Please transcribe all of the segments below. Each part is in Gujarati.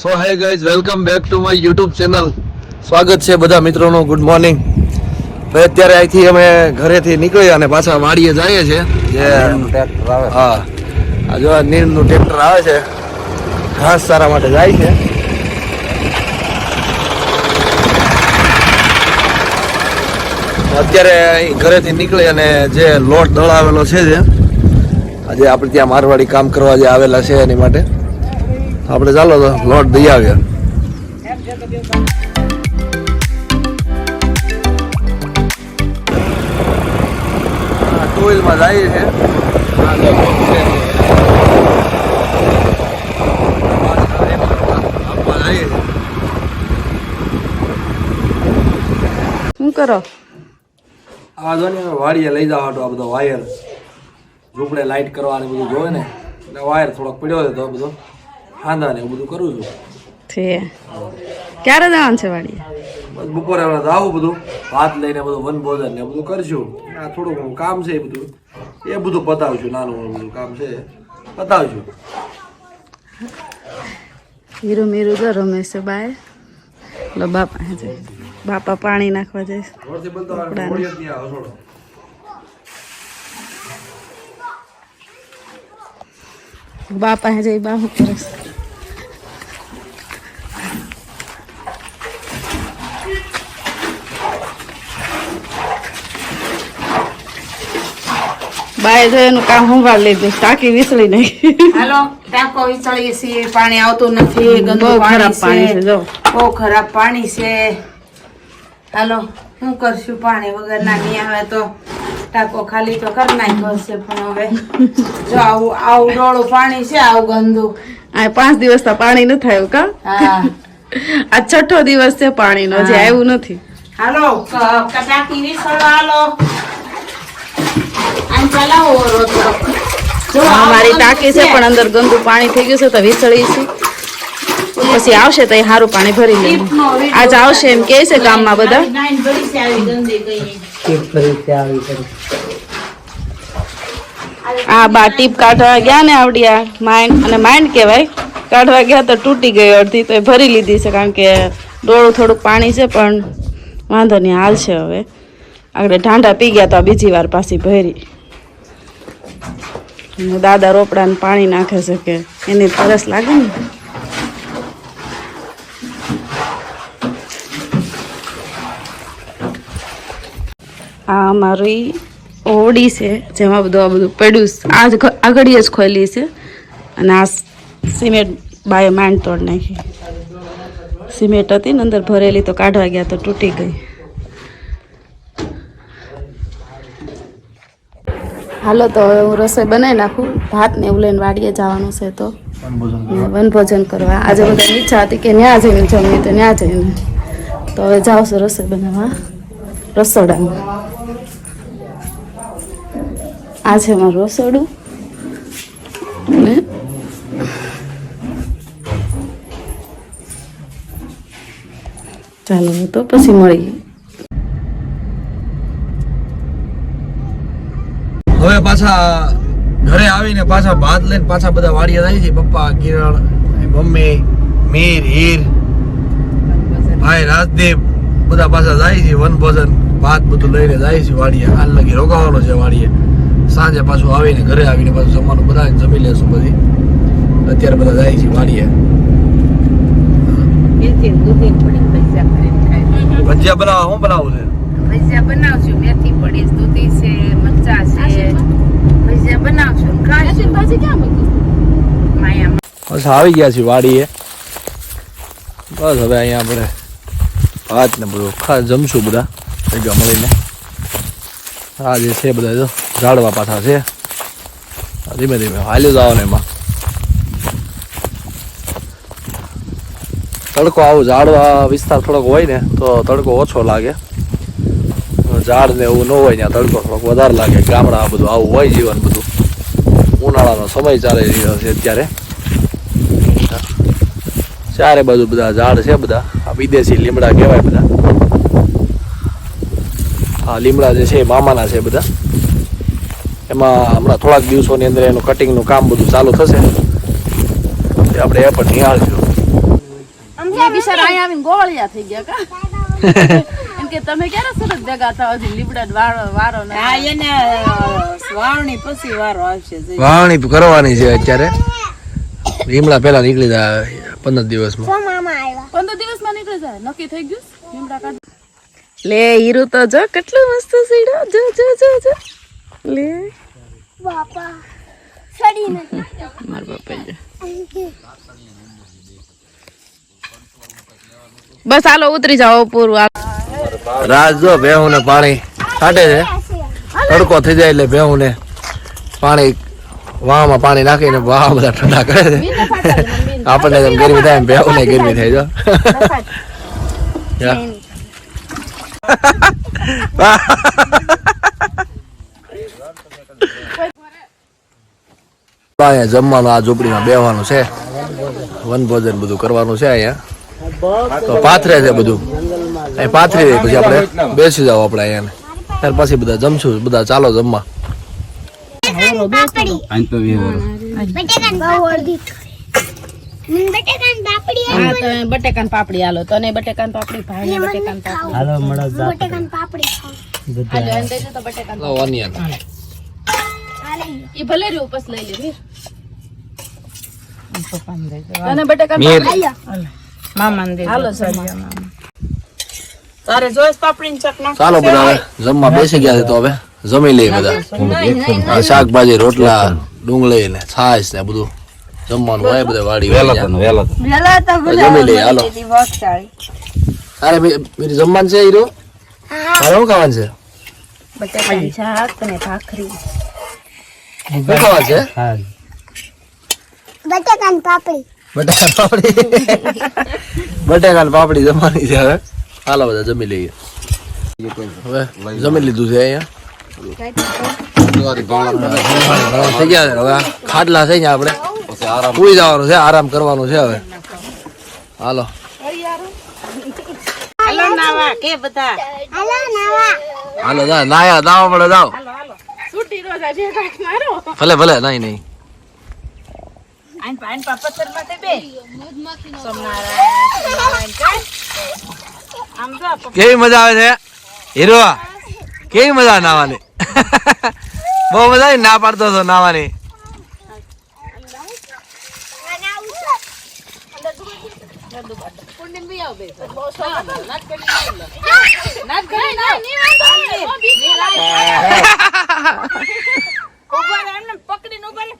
So hi guys welcome back to my YouTube channel સ્વાગત છે બધા મિત્રોનું. ગુડ મોર્નિંગ ભાઈ અત્યારે અહીંથી અમે ઘરેથી નીકળ્યા અને પાછા વાડીએ જઈએ છીએ. જે હા. આ જો નીરનું ટ્રેક્ટર આવે છે. ઘાસ સારા માટે જાય છે. અત્યારે ઘરેથી નીકળી અને જે લોટ દળાવેલો છે જે આજે આપણે ત્યાં મારવાડી કામ કરવા જે આવેલા છે એની માટે. આપણે ચાલો તો લોટ દઈ આવ્યા ટુ વ્હીલમાં જઈએ છે. શું કરો? આ જો ને વાડીએ લઈ જવા તો આ બધો વાયર ઝૂંપડે લાઇટ કરવાની બધું જોવે ને એટલે વાયર થોડોક પડ્યો છે તો બધો. હાંધા ને એવું બધું કરું છું. છે. ક્યારે જવાનું છે વાડીએ? બપોરે હવે આવું બધું ભાત લઈને બધું વનભોજન ને બધું કરશું. આ થોડું ઘણું કામ છે એ બધું. એ બધું પતાવશું નાનું બધું કામ છે પતાવશું. મીરુ મીરું જો રમેશ બાય. લો બાપા હે બાપા પાણી નાખવા જઈશ. બાપા હે જાય બાહુ કરે બાએ એનું કામ સંભાળ લીધું ટાંકી વિસળી નહીં હાલો ટાંકો છીએ. પાણી આવતું નથી ગંદુ ખરાબ પાણી છે. જો. બહુ ખરાબ પાણી છે. હાલો શું કરશું પાણી વગર ના નહીં આવે તો ટાંકો ખાલી તો કરી નાખ્યો છે પણ હવે. જો આવું આવું ડોળું પાણી છે આવું ગંદુ. આ પાંચ દિવસ તો પાણી ન થયું કા? હા. આ છઠ્ઠો દિવસ છે પાણીનો નો જે આવ્યું નથી. હાલો ટાંકી વિસળો હાલો. મારી ટાંકી છે પણ અંદર ગંદુ પાણી થઈ ગયું છે તો વિસળી છે પછી આવશે તો એ સારું પાણી ભરી લેવું. આજ આવશે એમ કે છે ગામમાં બધા? આ બા ટીપ કાઢવા ગયા ને આવડ્યા માઇન્ડ અને માઇન્ડ કહેવાય. કાઢવા ગયા તો તૂટી ગઈ અડધી તો એ ભરી લીધી છે કારણ કે ડોળું થોડુંક પાણી છે પણ વાંધો નહીં હાલ છે હવે. આગળ ઢાંઢા પી ગયા તો બીજી વાર પાછી ભરી. દાદા રોપડાને પાણી નાખે છે કે એની તરસ લાગે ને? આ અમારી ઓડી છે, જેમાં બધું આ બધું પડ્યું છે. આ જ ઘ- જ ખોલી છે. અને આ સિમેન્ટ બાય માંડ તોડ નાખી. સિમેન્ટ હતી ને અંદર ભરેલી તો કાઢવા ગયા તો તૂટી ગઈ. હાલો તો હવે હું રસોઈ બનાવી નાખું. ભાત ને એવું લઈને વાડીએ જવાનું છે તો. વનભોજન કરવા. આજે બધાની ઈચ્છા હતી કે ન્યા જઈને જમીએ તો ન્યા જઈને. તો હવે જાઉં છું રસોઈ બનાવવા. રસોડામાં. આ છે મારું રસોડું. ને ચાલો તો પછી મળીએ હવે પાછા ઘરે આવીને પાછા ભાત લઈને પાછા બધા વાડિયા જાય છે. પપ્પા કિરણ મમ્મી મીર હીર ભાઈ રાજદીપ બધા પાછા જાય છે વનભોજન ભાત બધું લઈને જાય છે વાડીએ. હાલ લગી રોકાવાનો છે વાડીએ. સાંજે પાછું આવીને ઘરે આવીને પાછું જમવાનું બધા જમી લેશું બધી અત્યારે બધા જાય છે વાડીએ. ભજીયા બનાવવા શું બનાવવું છે? ભજીયા બનાવશું મેથી પડી દૂધી છે મરચા છે. ભજીયા બનાવશું ખાશું. માયા બસ આવી ગયા છીએ વાડીએ. બસ હવે અહીંયા આપણે ભાત ને બધું ખા જમશું બધા ભેગા મળીને. આ જે છે બધા જો ઝાડવા પાછા છે. ધીમે ધીમે ધીમે હાલ્યું જવાનું એમાં. તડકો આવું ઝાડવા વિસ્તાર થોડોક હોય ને તો તડકો ઓછો લાગે. ઝાડ ને એવું ન હોય ત્યાં તડકો થોડોક વધારે લાગે ગામડા બધું આવું હોય જીવન બધું. ઉનાળાનો સમય ચાલી રહ્યો છે અત્યારે. ચારે બાજુ બધા ઝાડ છે બધા. આ વિદેશી લીમડા કહેવાય બધા. આ લીમડા જે છે એ મામાના છે બધા. એમાં હમણાં થોડાક દિવસોની અંદર એનું કટિંગનું કામ બધું ચાલુ થશે. આપણે એ પણ નિહાળશું. એ અહીંયા આવીને ગોળિયા થઈ ગયા કા તમે ક્યારે સરસ ભેગા થાવ? હજી લીમડા વાળો વારો ને હા એને વાવણી પછી વારો આવશે વાવણી કરવાની છે અત્યારે. લીમડા પેલા નીકળી જાય પંદર દિવસમાં. પંદર દિવસમાં નીકળી જાય? નક્કી થઈ ગયું? લીમડા કાઢ. લે હીરો તો જો કેટલું મસ્ત સીડો. જો જો જો જો. લે. બાપા સડી નથી. માર બાપા જો. બસ હાલો ઉતરી જાઓ પૂરું રાત જો ભેહું ને પાણી કાઢે છે. તડકો થઈ જાય એટલે ભેહું ને પાણી વાહમાં પાણી નાખીને વાહ બધા ઠંડા કરે છે. આપણને જેમ ગરમી થાય એમ ભેહું ને ગરમી થાય જો. અહીંયા જમવાનું આ ઝૂંપડીમાં બેહવાનું છે. વન ભોજન બધું કરવાનું છે અહીંયા. તો પાથરે છે બધું. અહીં પાથરી દે પછી આપણે બેસી જાવ આપણે અહીંયા. ત્યાર પછી બધા જમશું બધા ચાલો જમવા. બટેકાન પાપડી. હા બટેકાન પાપડી હાલો તને બટેકાન પાપડી ભાઈને બટેકાન પાપડી? બટેકાન પાપડી ખાવ. હાલો તો બટેકાન એ ભલે રહ્યું ઉપસ લઈ લે તને બટેકાન દે હાલો સર તારે ચાલો બધા હવે જમવા બેસી ગયા છે તો હવે. જમી લઈએ બધા. શાકભાજી રોટલા ડુંગળી ને છાશ ને બધું જમવાનું હોય બધા વાડી વેલા જમી લઈએ હાલો. અરે મેરી જમવાનું છે હીરો? તારે શું ખાવાનું છે? બટેકાન શાક ને ભાખરી. શું ખાવાનું છે? બટેકાન પાપડી. બટાકા પાપડી. બટાકા પાપડી જમવાની છે હવે. હાલો બધા જમી લઈએ હવે જમી લીધું છે અહીંયા થઈ ગયા છે હવે ખાટલા થઈ ગયા આપણે સુઈ જવાનું છે આરામ કરવાનું છે હવે હાલો હાલો નાવા કે બધા હાલો જા નાયા દાવા મળે જાઓ છૂટી રોજ આજે કાંઈક મારો ભલે ભલે નહીં નહીં આઈન પાઈન પાપતર માટે બે જો કેવી મજા આવે છે? હીરો કેવી મજા આવે નાવાની? બહુ મજા આવી ના પાડતો હતો નાવાની.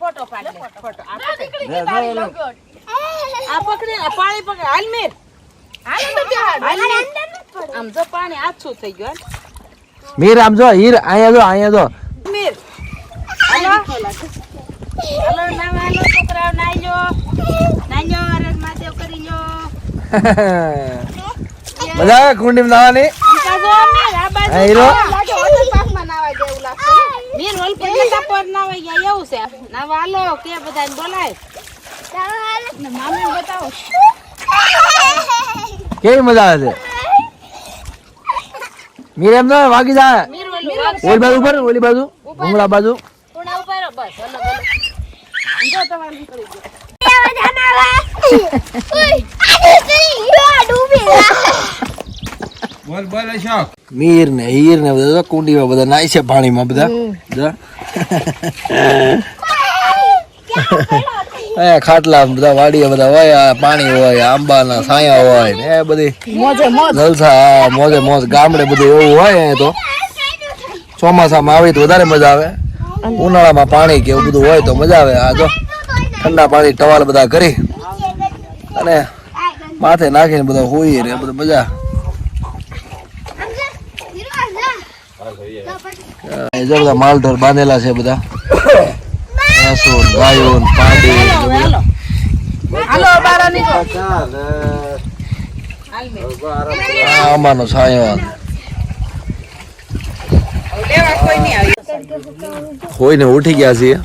ફોટો પાડ ફોટો. આ પકડી. આ પકડી આ પાણી પકડ. હાલ મેર હાલ મેર. આમ જો પાણી આછું થઈ ગયું મીર આમ જો હીર અહીંયા જો અહીંયા જો. મીર. હાલો. હાલો. નાવા હાલો છોકરાઓ નાઈ લો નાઈ લો અરે મહાદેવ કરી લો મજા આવે કુંડી નાવાની? હીરો. મેર હોલ પર જતા પર નાવા ગયા એવું છે. નાવા કે બધાને બોલાય. મામી બતાવો. કેવી મજા આવે છે? મીર એમ ના વાગી જાય. ઓલું બાજુ ઉપર ઓલી બાજુ. ભૂંગળા બાજુ. મીર ને હીર ને બધા કુંડીમાં બધા નાય છે પાણીમાં બધા. જો. અહીંયા ખાટલા બધા વાડીએ બધા હોય પાણી હોય આંબાના સાયા હોય ને એ બધી જલસા મોજે મોજ. ગામડે બધું એવું હોય તો ચોમાસામાં આવી તો વધારે મજા આવે. ઉનાળામાં પાણી કે એવું બધું હોય તો મજા આવે. આ જો ઠંડા પાણી ટવાલ બધા કરી અને માથે નાખીને બધા હોઈ રે બધું મજા જો બધા માલઢોર બાંધેલા છે બધા. ગાયો ને પાડી. હાલો બારા નીકળો. આ આંબાનો છાંયો ઉઠી ગયા છીએ?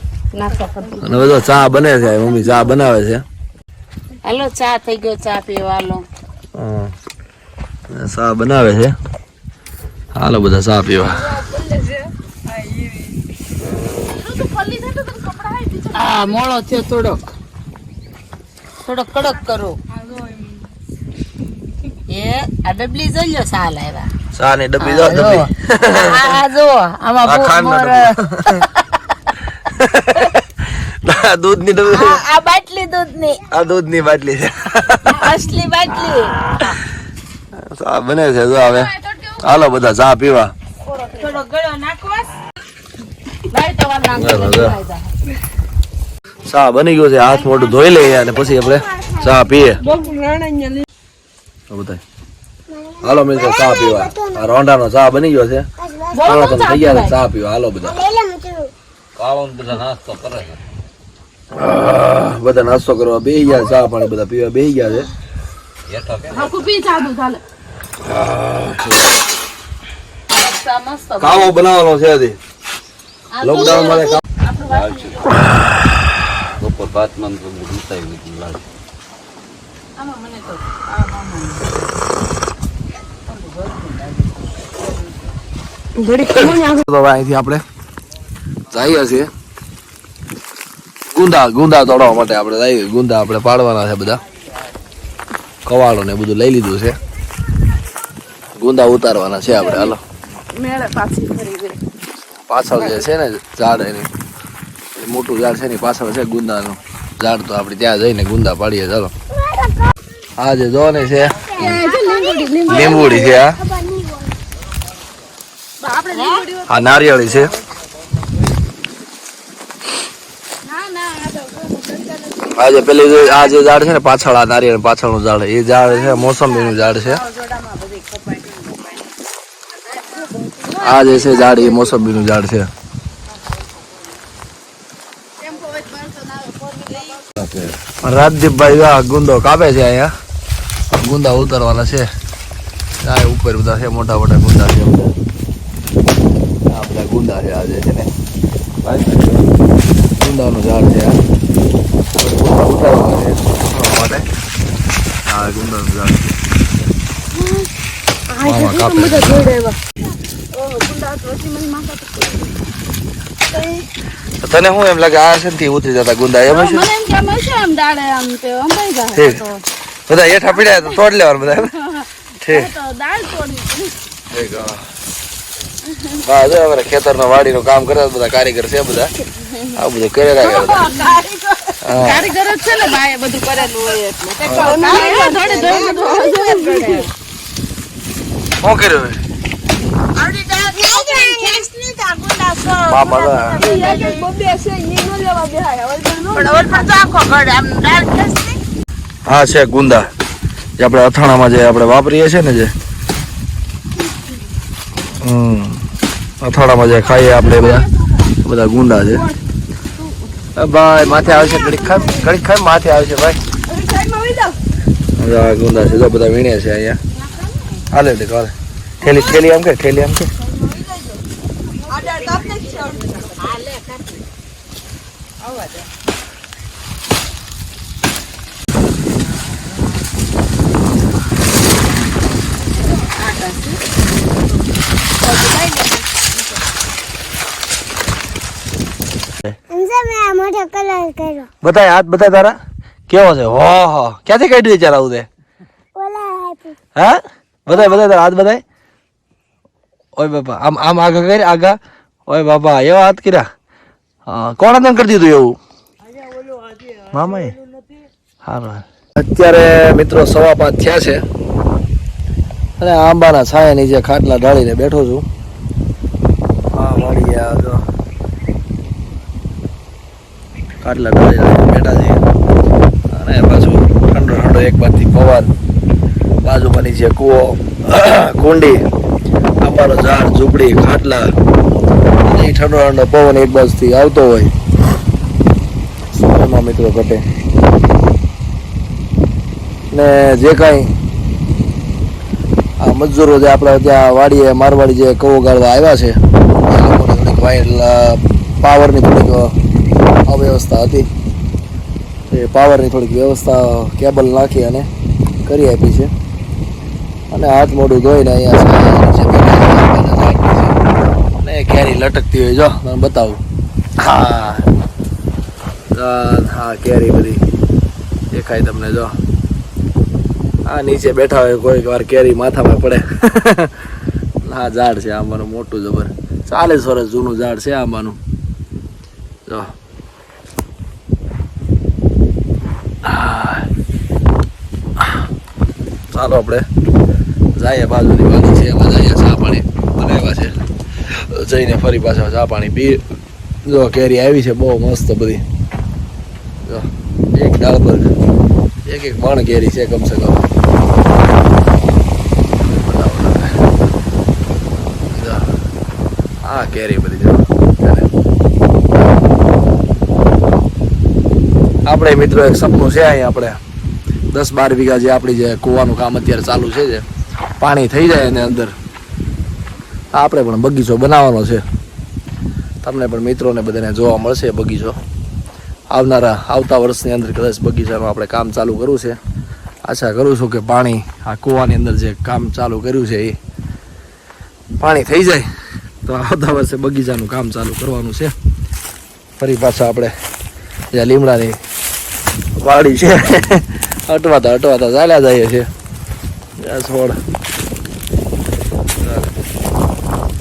અને બધો ચા બને છે મમ્મી ચા બનાવે છે. હાલો ચા થઈ ગયો ચા પીવા હાલો. ચા બનાવે છે. હાલો બધા ચા પીવા. હા મોળો થયો થોડોક. થોડોક કડક કરો. એ આ ડબલી જોઈ લો સાલ આવ્યા ની જો આ જો આમાં બહુ દૂધની આ બાટલી દૂધની. આ દૂધની બાટલી છે. અસલી બાટલી. બને છે જો હવે. હાલો બધા ચા પીવા. થોડો ગળો લાઈ. ચા બની ગયો છે હાથ મોઢું ધોઈ લઈએ અને પછી આપણે ચા પીએ. તો બધાય. હાલો મિત્રો ચા પીવા. આ રોંઢાનો ચા બની ગયો છે. હાલો તમે તૈયાર છે ચા પીવા. હાલો બધા. બધા નાસ્તો મિત્રો આહ, બધા નાસ્તો કરવા બે ગયા ચા પાણી બધા પીવા બે ગયા છે. કાવો બનાવવાનો છે લોકડાઉનમાં ભાતમાં તો ગુસાઈ ગયું લાગે. આમાં મને તો અહીંથી આપણે જઈએ છીએ. ગુંદા ગુંદા તોડવા માટે આપણે જઈએ ગુંદા આપણે પાડવાના છે બધા. કવાળો ને બધું લઈ લીધું છે. ગુંદા ઉતારવાના છે આપણે હાલો. પાછળ જે છે ને ઝાડ એની. મોટું ઝાડ છે ને પાછળ છે ગુંદાનું. ઝાડ તો આપણે ત્યાં જઈને ગુંદા પાડીએ, ચાલો. હા જે જો ને છે, લીંબુડી છે આ. નારિયેળી છે. આજે પેલી જે- આ જે ઝાડ છે ને, પાછળ આ નારિયેળ પાછળનું ઝાડ, એ ઝાડ છે, મોસંબીનું ઝાડ છે. આ જે છે ઝાડ, એ મોસંબીનું ઝાડ છે. રાજદીપભાઈ આ ગુંદો કાપે છે અહીંયા. ગુંદા ઉતારવાના છે. આ ઉપર બધા છે મોટા મોટા ગુંદા છે આ બધા ગુંદા છે આજે છે ને. ગુંદાનું ઝાડ છે આ. ઉતારવાના છે. માટે. આ ગુંદાનું ઝાડ છે. તને શું એમ લાગે આ છે ને થી ઉતરી જતા ગુંદા એમ છે મને એમ કે અમે છે આમ તે અંબાઈ જાય ઠીક. બધા હેઠા પડ્યા તો તોડ લેવાનું બધા? ઠીક. તો દાળ તોડી ઠીક હા. હા જો અમારે ખેતરનો વાડીનું કામ કરતા બધા કારીગર છે બધા. આ બધું કરે રાખે બધા. હા. કારીગર જ છે ને બાએ બધું કરેલું હોય એટલે. તે થોડી થોડી બધું શું કર્યું બાપા તો હા છે ગુંદા, જે આપણે અથાણામાં જે આપણે વાપરીએ છીએ ને જે. અથાણામાં જે ખાઈએ આપણે બધા. બધા ગુંડા છે. ભાઈ, માથે છે ઘડીક ખાય ઘડીક ખાય માથે આવશે ભાઈ. બધા ગુંદા છે, જો બધા વીણે છે અહીંયા. હાલે એટલે કાલે ઠેલી થેલી આમ કે કે સમજે મેં આ મોટો કલર કર્યો બતાય હાથ બતા તારા? કેવો છે? હો હો. ક્યાંથી કાઢી ચાર આવું તે? હા? બધા બધા તારા હાથ બધા ઓય બાપા આમ આમ આગા કરી આગા? ઓય બાપા એવા હાથ કર્યા? હા કોણ તને કરી દીધું એવું? મામાએ હારું અત્યારે મિત્રો સવા પાંચ થયા છે. અને આંબાના છાયા નીચે ખાટલા ઢાળીને બેઠો છું. હા મળી ગયા જો ખાટલા ઢાળીને બેઠા છીએ. અને પાછું ઠંડો ઠંડો એક બાજુથી પવન બાજુમાં નીચે કૂવો કુંડી આંબાનો ઝાડ ઝૂંપડી ખાટલા અને ઠંડો પવન એક બાજુથી આવતો હોય. એમાં મિત્રો ઘટે. ને જે કાંઈ આ મજૂરો જે આપણે ત્યાં વાડીએ મારવાડી જે કવો ગાળવા આવ્યા છે થોડીક પાવરની થોડીક અવ્યવસ્થા હતી. એ પાવરની થોડીક વ્યવસ્થા કેબલ નાખી અને કરી આપી છે. અને હાથ મોઢું ધોઈને અહીંયા અને કેરી લટકતી હોય, જો, તમને બતાવું. હા. હા, કેરી બધી દેખાય તમને, જો. આ નીચે બેઠા હોય, કોઈક વાર કેરી માથામાં પડે. હા ઝાડ છે આંબાનું, મોટું જબર. ચાલીસ વર્ષ જૂનું ઝાડ છે આંબાનું. જો. ચાલો આપણે જઈએ બાજુની વાડી છે, એમાં જઈએ, ચા પાણી બનાવ્યા છે. જઈને ફરી પાછા ચા પાણી પી. જો, કેરી આવી છે, બહુ મસ્ત બધી. જો, એક ડાળ પર એક એક માણ કેરી છે, કમસે કમ. આ કેરી બધી જો આપણે મિત્રો, એક સપનું છે અહીંયા આપણે. દસ બાર વીઘા જે આપણી જે કૂવાનું કામ અત્યારે ચાલુ છે જે, પાણી થઈ જાય એની અંદર. આપણે પણ બગીચો બનાવવાનો છે તમને પણ મિત્રોને બધાને જોવા મળશે બગીચો આવનારા આવતા વર્ષની અંદર કદાચ બગીચાનું આપણે કામ ચાલુ કરવું છે આશા કરું છું કે પાણી આ કૂવાની અંદર જે કામ ચાલુ કર્યું છે એ પાણી થઈ જાય તો આવતા વર્ષે બગીચાનું કામ ચાલુ કરવાનું છે ફરી પાછા આપણે જ્યાં લીમડાની વાડી છે અટવાતા અટવાતા ચાલ્યા જઈએ છે છોડ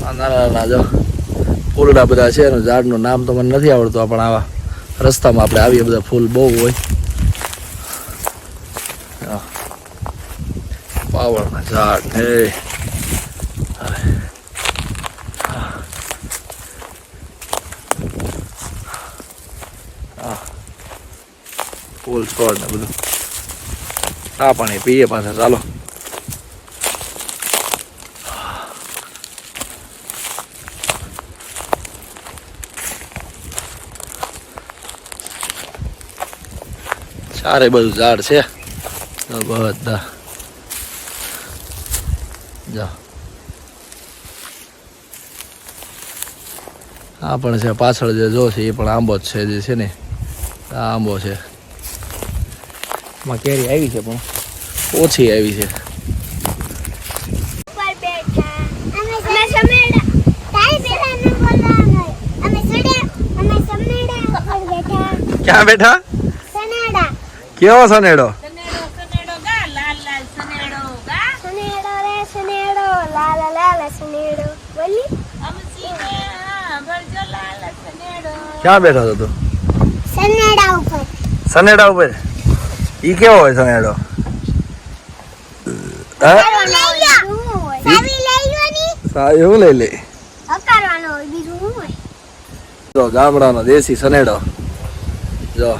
આ ફૂલડા બધા છે અને ઝાડનું નામ તો મને નથી આવડતું, પણ આવા રસ્તામાં આપણે આવીએ બધા ફૂલ બહુ હોય. પાવળના ઝાડ હે. ફૂલ છોડ ને બધું. આ પાણી પીએ પાછા, ચાલો. ચારે બધું ઝાડ છે. બધા. જા. આ પણ છે પાછળ જે જો છે એ પણ આંબો જ છે જે છે ને આ આંબો છે. માં કેરી આવી છે પણ. ઓછી આવી છે. ક્યાં બેઠા? કેવો સનેડો? સનેડો રે સનેડો. લાલ લાલ સનેડો. બોલી. ક્યાં બેઠો હતો તું? સનેડા ઉપર. સનેડા ઉપર? ઈ કેવો હોય સનેડો? એવું લઈ લે. હકારવાનો હોય બીજું શું હોય? જો ગામડાનો દેશી સનેડો. જો.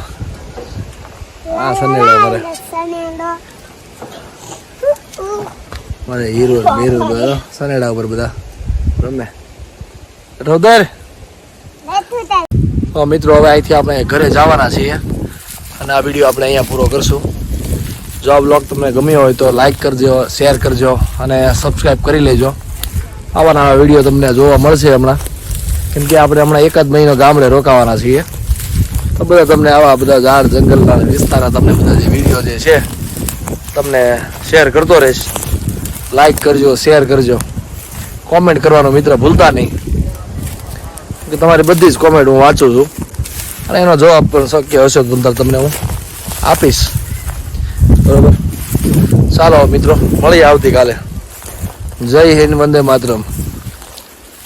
આ સનેડો મારે સનેડો મારે ನೀರು સનેડા ઉપર બધા રમે. રોદર તો મિત્રો, હવે અહીંથી આપણે ઘરે જવાના છીએ અને આ વીડિયો આપણે અહીંયા પૂરો કરશું. જો આ બ્લોગ તમને ગમ્યો હોય તો લાઈક કરજો શેર કરજો અને સબસ્ક્રાઈબ કરી લેજો. આવા નવા વીડિયો તમને જોવા મળશે હમણાં. કેમ કે આપણે હમણાં એક જ મહિનો ગામડે રોકાવાના છીએ. તો બધા તમને આવા બધા ઝાડ, જંગલના વિસ્તારના તમને બધા જે વીડિયો જે છે, તમને શેર કરતો રહીશ. લાઈક કરજો શેર કરજો. કોમેન્ટ કરવાનો મિત્ર ભૂલતા નહીં. કે તમારી બધી જ કોમેન્ટ હું વાંચું છું. અને એનો જવાબ પણ શક્ય હશે તો તમને હું આપીશ. બરોબર? ચાલો મિત્રો, મળીએ આવતીકાલે. જય હિન્દ, વંદે માતરમ.